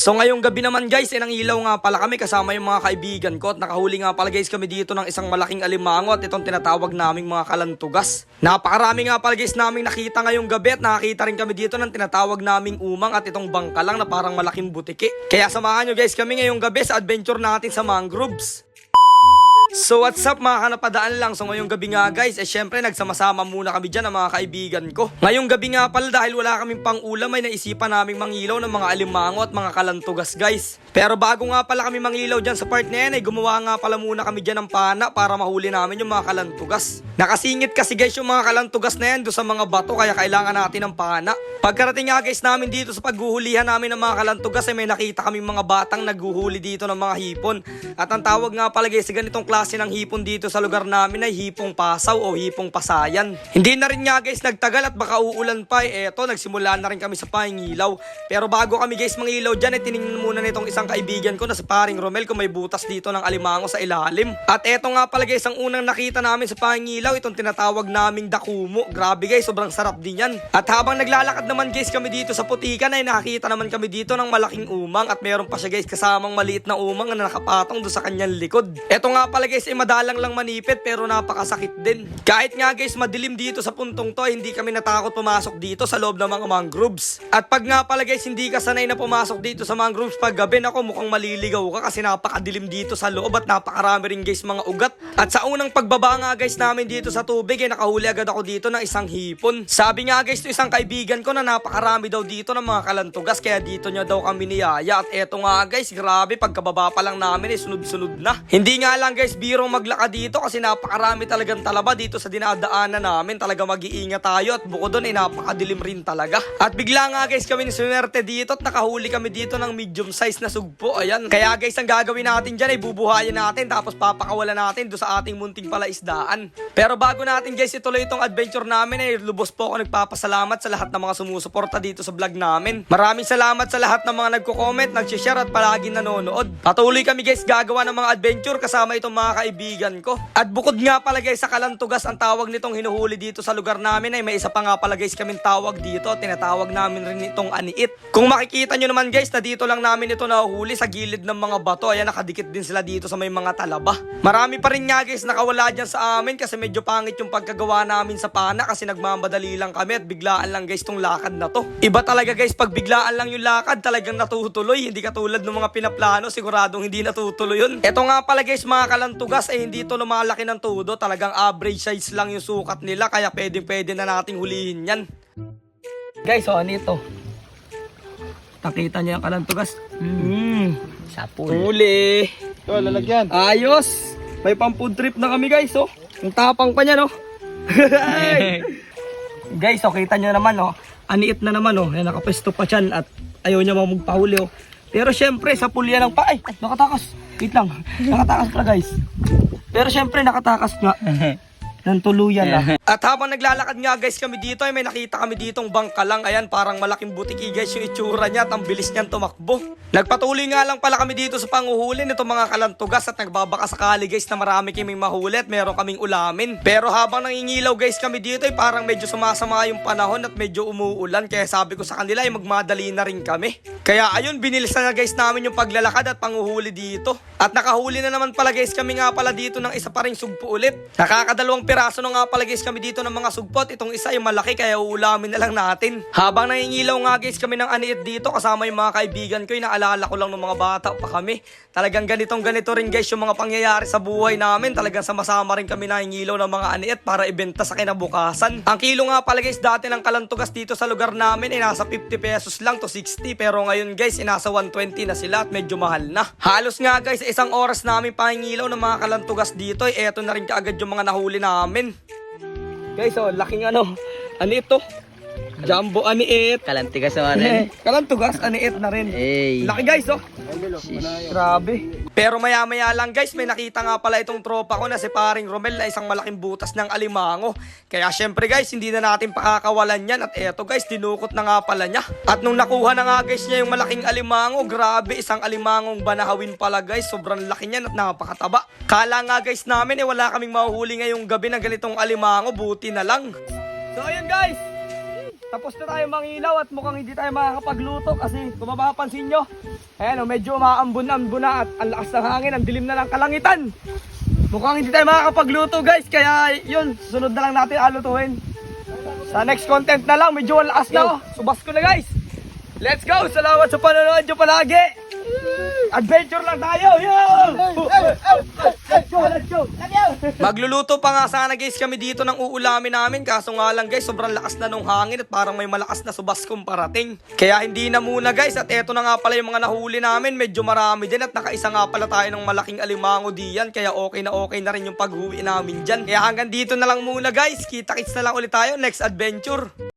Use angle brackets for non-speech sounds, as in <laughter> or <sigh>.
So ngayong gabi naman guys, eh, nang ilaw nga pala kami kasama yung mga kaibigan ko at nakahuli nga pala guys kami dito ng isang malaking alimango at itong tinatawag naming mga kalantugas. Napakarami nga pala guys naming nakita ngayong gabi at nakakita rin kami dito ng tinatawag naming umang at itong bangkalang na parang malaking butiki. Kaya samahan nyo guys kami ngayong gabi sa adventure natin sa mangroves. So what's up mga kanapadaan lang? So ngayong gabi nga guys Eh syempre nagsama-sama muna kami dyan ng mga kaibigan ko. Ngayong gabi nga pala dahil wala kaming pang ulam Ay naisipan naming mangilaw ng mga alimango at mga kalantugas guys Pero bago nga pala kami mangilaw dyan sa part na yan Ay gumawa nga pala muna kami dyan ng pana Para mahuli namin yung mga kalantugas Nakasingit kasi guys yung mga kalantugas na yan doon sa mga bato Kaya kailangan natin ng pana Pagkarating nga guys namin dito sa paghuhulihan namin ng mga kalantugas Ay may nakita kaming mga batang naghuhuli dito ng mga hipon At ang tawag nga pala guys sa ganitong klase ng hipon dito sa lugar namin ay hipong pasaw o hipong pasayan. Hindi na rin nga guys nagtagal at baka uulan pa eh. Eto, nagsimula na rin kami sa pangilaw. Pero bago kami guys mangilaw dyan, eh, tinignan muna nitong isang kaibigan ko na si paring Romel kung may butas dito ng alimango sa ilalim. At eto nga pala guys, ang unang nakita namin sa pangilaw, itong tinatawag naming dakumo. Grabe guys, sobrang sarap din yan. At habang naglalakad naman guys kami dito sa putikan ay nakakita naman kami dito ng malaking umang at meron pa siya guys kasamang maliit na umang na nakapatong doon sa kanyang likod. Eto nga pala guys, ay madalang lang manipit pero napakasakit din. Kahit nga guys madilim dito sa puntong to, hindi kami natakot pumasok dito sa loob ng mga mangroves. At pag nga pala guys, hindi ka sanay na pumasok dito sa mangroves pag gabi, nako mukhang maliligaw ka kasi napakadilim dito sa loob at napakarami rin guys mga ugat. At sa unang pagbaba nga guys namin dito sa tubig, ay nakahuli agad ako dito ng isang hipon. Sabi nga guys, to isang kaibigan ko na napakarami daw dito ng mga kalantugas kaya dito niya daw kami niyaya. At eto nga guys, grabe pagkababa pa lang namin, eh, sunod-sunod na. Hindi nga lang guys, birong maglakad dito kasi napakarami talagang talaba dito sa dinadaanan namin. Talaga mag-iingat tayo at bukod doon ay napakadilim rin talaga. At bigla nga guys kami ni Swerte dito at nakahuli kami dito ng medium size na sugpo. Ayan. Kaya guys, ang gagawin natin dyan ay bubuhayin natin tapos papakawalan natin do sa ating munting palaisdaan. Pero bago natin guys ituloy itong adventure namin ay lubos po ako nagpapasalamat sa lahat ng mga sumusuporta dito sa vlog namin. Maraming salamat sa lahat ng mga nagko-comment, nag-share at palagi nanonood. Patuloy kami guys gagawa ng mga adventure kasama itong mga kaibigan ko. At bukod nga pala guys sa kalantugas ang tawag nitong hinuhuli dito sa lugar namin ay may isa pa nga pala guys kaming tawag dito. Tinatawag namin rin itong aniit. Kung makikita nyo naman guys na dito lang namin ito nahuhuli sa gilid ng mga bato. Ayan nakadikit din sila dito sa may mga talaba. Marami pa rin nga guys nakawala dyan sa amin kasi medyo pangit yung pagkagawa namin sa pana kasi nagmamadali lang kami at biglaan lang guys tong lakad na to. Iba talaga guys pag biglaan lang yung lakad talagang natutuloy. Hindi katulad ng mga pinaplano siguradong hindi natutuloy yun. Ito nga pala guys mga kalantugas ay hindi to lumalaki ng todo. Talagang average size lang yung sukat nila kaya pwedeng pwede na nating hulihin yan. Guys, oh, ano ito? Nakita niyo yung kalantugas? Mm. Sapul. Huli. Ito, lalagyan. Ayos! May pang food trip na kami guys, oh. Ang tapang pa niya, no? <laughs> guys, oh, kita niyo naman, oh. Aniit na naman, oh. Yan, nakapesto pa siyan at ayaw niya magpahuli, oh. Pero syempre, sa pulya ng pa... Ay, nakatakas. Wait lang. Nakatakas pala, guys. Pero syempre, nakatakas nga. <laughs> Ng tuluyan na. <laughs> At habang naglalakad nga guys kami dito ay may nakita kami ditong bangka lang. Ayan parang malaking butiki guys yung itsura niya at ang bilis niyan tumakbo. Nagpatuloy nga lang pala kami dito sa panguhuli nitong mga kalantugas at nagbabaka sakali guys na marami kaming mahuli at meron kaming ulamin. Pero habang nangingilaw guys kami dito ay parang medyo sumasama yung panahon at medyo umuulan. Kaya sabi ko sa kanila ay magmadali na rin kami. Kaya ayun binilisan na guys namin yung paglalakad at panguhuli dito. At nakahuli na naman pala guys kami nga pala dito ng isa pa ring sugpo ulit. Nakakadalawang piraso na nga pala guys kami dito ng mga sugpot. Itong isa yung malaki kaya uulamin na lang natin. Habang nangingilaw nga guys kami ng aniit dito kasama yung mga kaibigan ko. Inaalala ko lang ng mga bata pa kami. Talagang ganitong ganito rin guys yung mga pangyayari sa buhay namin. Talagang sama-sama rin kami nangingilaw ng mga aniit para ibenta sa kinabukasan. Ang kilo nga pala guys dati ng kalantugas dito sa lugar namin ay nasa 50 pesos lang to 60. Pero ngayon guys ay nasa 120 na sila at medyo mahal na. Halos nga guys isang oras namin pangingilaw ng mga kalantugas dito ay eto na rin kaagad yung mga nahuli namin. Guys, oh, laking ano. Ano ito? Jumbo aniit. Kalantigas naman rin. Kalantugas, aniit na rin. Hey. Laki guys, oh. Grabe. Pero maya-maya lang guys, may nakita nga pala itong tropa ko na si paring Romel na isang malaking butas ng alimango. Kaya syempre guys, hindi na natin pakakawalan yan. At eto guys, dinukot na nga pala niya. At nung nakuha na nga guys niya yung malaking alimango, grabe, isang alimangong banahawin pala guys. Sobrang laki niyan at napakataba. Kala nga guys namin eh wala kaming mahuhuli ngayong gabi ng ganitong alimango, buti na lang. So ayun guys, tapos na tayo mangilaw at mukhang hindi tayo makakapagluto kasi kung mapapansin nyo, ayan o, medyo umaambon-ambon na at ang lakas ng hangin, ang dilim na ng kalangitan. Mukhang hindi tayo makakapagluto guys, kaya yun, susunod na lang natin alutuin. Sa next content na lang, medyo ang lakas na oh. Subas ko na guys. Let's go! Salamat sa panonood nyo palagi! Adventure lang tayo! Yo! Let's go! Let's go! <laughs> Magluluto pa nga sana guys kami dito ng uulamin namin kaso nga lang guys sobrang lakas na nung hangin at parang may malakas na subas kong parating. Kaya hindi na muna guys at eto na nga pala yung mga nahuli namin medyo marami din at nakaisa nga pala tayo ng malaking alimango diyan kaya okay na okay na rin yung pag-uwi namin dyan. Kaya hanggang dito na lang muna guys kita kits na lang ulit tayo next adventure.